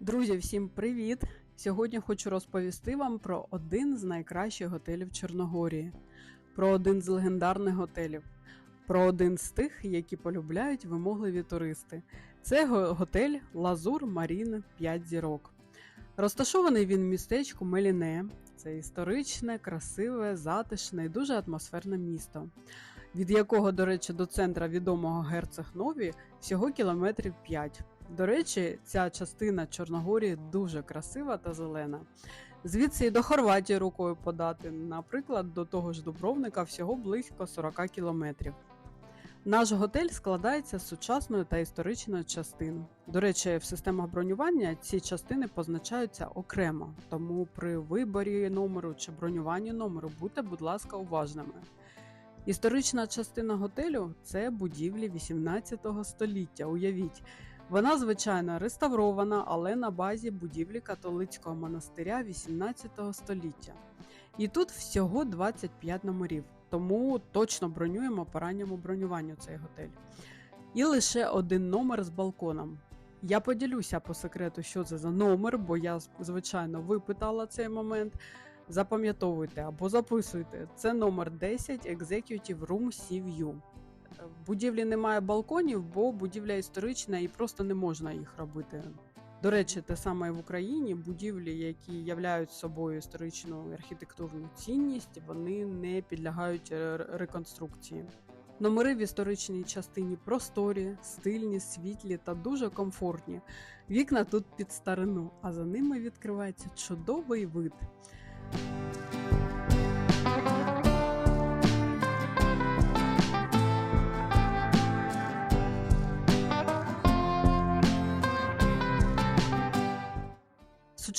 Друзі, всім привіт! Сьогодні хочу розповісти вам про один з найкращих готелів Чорногорії, про один з легендарних готелів, про один з тих, які полюбляють вимогливі туристи. Це готель Лазур Марін 5 зірок. Розташований він в містечку Меліне. Це історичне, красиве, затишне і дуже атмосферне місто, від якого, до речі, до центра відомого герцог Нові всього кілометрів 5. До речі, ця частина Чорногорії дуже красива та зелена. Звідси і до Хорватії рукою подати, наприклад, до того ж Дубровника всього близько 40 кілометрів. Наш готель складається з сучасної та історичної частин. До речі, в системах бронювання ці частини позначаються окремо, тому при виборі номеру чи бронюванні номеру будьте, будь ласка, уважними. Історична частина готелю це будівлі 18 століття. Уявіть, вона звичайно реставрована, але на базі будівлі католицького монастиря 18 століття. І тут всього 25 номерів, тому точно бронюємо по ранньому бронюванню цей готель. І лише один номер з балконом. Я поділюся по секрету, що це за номер, бо я, звичайно, випитала цей момент. Запам'ятовуйте або записуйте. Це номер 10 Executive Room Sea View. В будівлі немає балконів, бо будівля історична і просто не можна їх робити. До речі, те саме в Україні будівлі, які являють собою історичну архітектурну цінність, вони не підлягають реконструкції. Номери в історичній частині просторі, стильні, світлі та дуже комфортні. Вікна тут під старину, а за ними відкривається чудовий вид.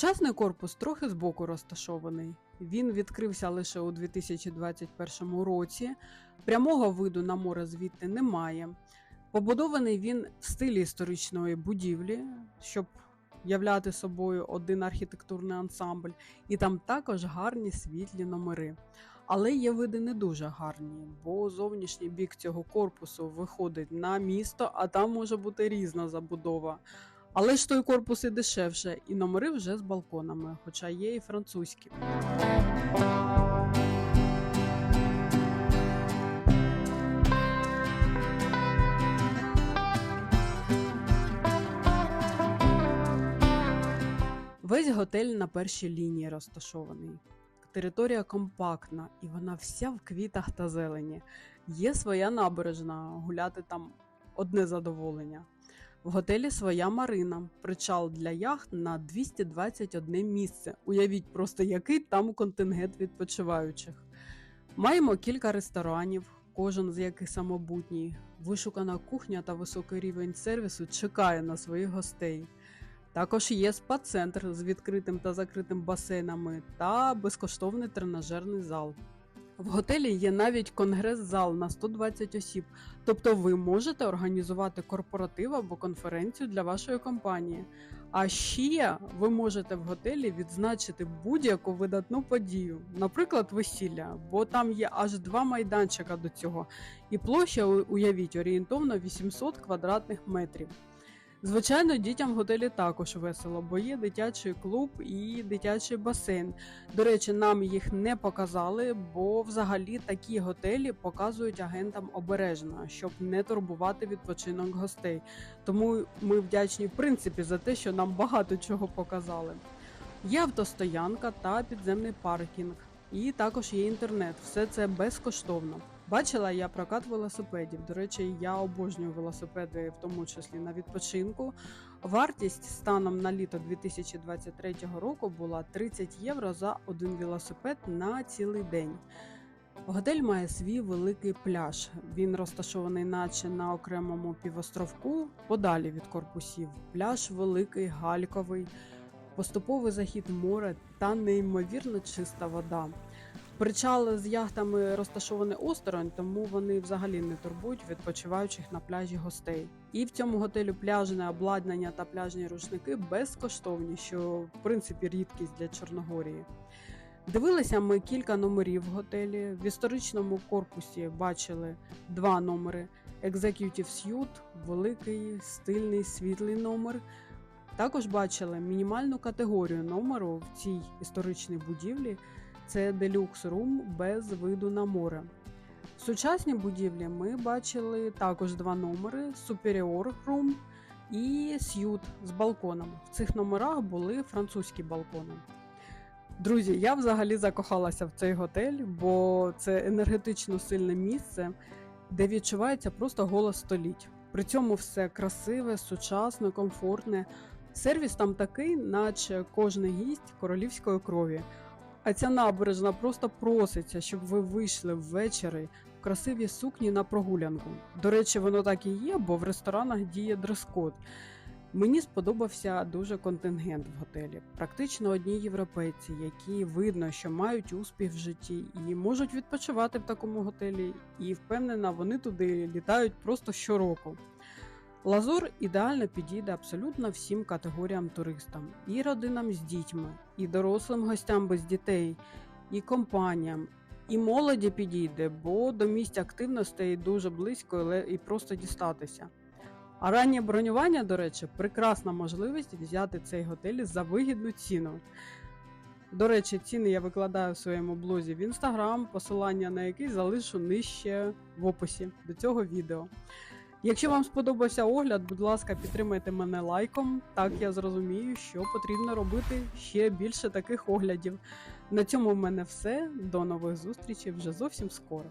Сучасний корпус трохи збоку розташований. Він відкрився лише у 2021 році. Прямого виду на море звідти немає. Побудований він в стилі історичної будівлі, щоб являти собою один архітектурний ансамбль, і там також гарні світлі номери. Але є види не дуже гарні, бо зовнішній бік цього корпусу виходить на місто, а там може бути різна забудова. Але ж той корпус і дешевше, і номери вже з балконами, хоча є і французькі. Весь готель на першій лінії розташований. Територія компактна і вона вся в квітах та зелені. Є своя набережна, гуляти там одне задоволення. В готелі своя марина, причал для яхт на 221 місце. Уявіть просто, який там контингент відпочиваючих. Маємо кілька ресторанів, кожен з яких самобутній. Вишукана кухня та високий рівень сервісу чекає на своїх гостей. Також є спа-центр з відкритим та закритим басейнами та безкоштовний тренажерний зал. В готелі є навіть конгрес-зал на 120 осіб, тобто ви можете організувати корпоратив або конференцію для вашої компанії. А ще ви можете в готелі відзначити будь-яку видатну подію, наприклад, весілля, бо там є аж два майданчика до цього, і площа, уявіть, орієнтовно 800 квадратних метрів. Звичайно, дітям в готелі також весело, бо є дитячий клуб і дитячий басейн. До речі, нам їх не показали, бо взагалі такі готелі показують агентам обережно, щоб не турбувати відпочинок гостей. Тому ми вдячні в принципі за те, що нам багато чого показали. Є автостоянка та підземний паркінг, і також є інтернет. Все це безкоштовно. Бачила я прокат велосипедів. До речі, я обожнюю велосипеди, в тому числі на відпочинку. Вартість станом на літо 2023 року була 30 євро за один велосипед на цілий день. Готель має свій великий пляж. Він розташований, наче на окремому півостровку, подалі від корпусів. Пляж великий, гальковий, поступовий захід море та неймовірно чиста вода. Причал з яхтами розташований осторонь, тому вони взагалі не турбують відпочиваючих на пляжі гостей. І в цьому готелю пляжне обладнання та пляжні рушники безкоштовні, що в принципі рідкість для Чорногорії. Дивилися ми кілька номерів в готелі. В історичному корпусі бачили два номери: Executive Suite, великий, стильний, світлий номер. Також бачили мінімальну категорію номеру в цій історичній будівлі це Deluxe Room без виду на море. В сучасній будівлі ми бачили також два номери: Superior Room і Suite з балконом. В цих номерах були французькі балкони. Друзі, я взагалі закохалася в цей готель, бо це енергетично сильне місце, де відчувається просто голос століть. При цьому все красиве, сучасне, комфортне. Сервіс там такий, наче кожен гість королівської крові. А ця набережна просто проситься, щоб ви вийшли ввечері в красивій сукні на прогулянку. До речі, воно так і є, бо в ресторанах діє дрес-код. Мені сподобався дуже контингент в готелі. Практично одні європейці, які видно, що мають успіх в житті і можуть відпочивати в такому готелі. І впевнена, вони туди літають просто щороку. Лазур ідеально підійде абсолютно всім категоріям туристам, і родинам з дітьми, і дорослим гостям без дітей, і компаніям, і молоді підійде, бо до місць активностей дуже близько але і просто дістатися. А раннє бронювання, до речі, прекрасна можливість взяти цей готель за вигідну ціну. До речі, ціни я викладаю в своєму блозі в інстаграм, посилання на який залишу нижче в описі до цього відео. Якщо вам сподобався огляд, будь ласка, підтримайте мене лайком. Так я зрозумію, що потрібно робити ще більше таких оглядів. На цьому в мене все. До нових зустрічей вже зовсім скоро.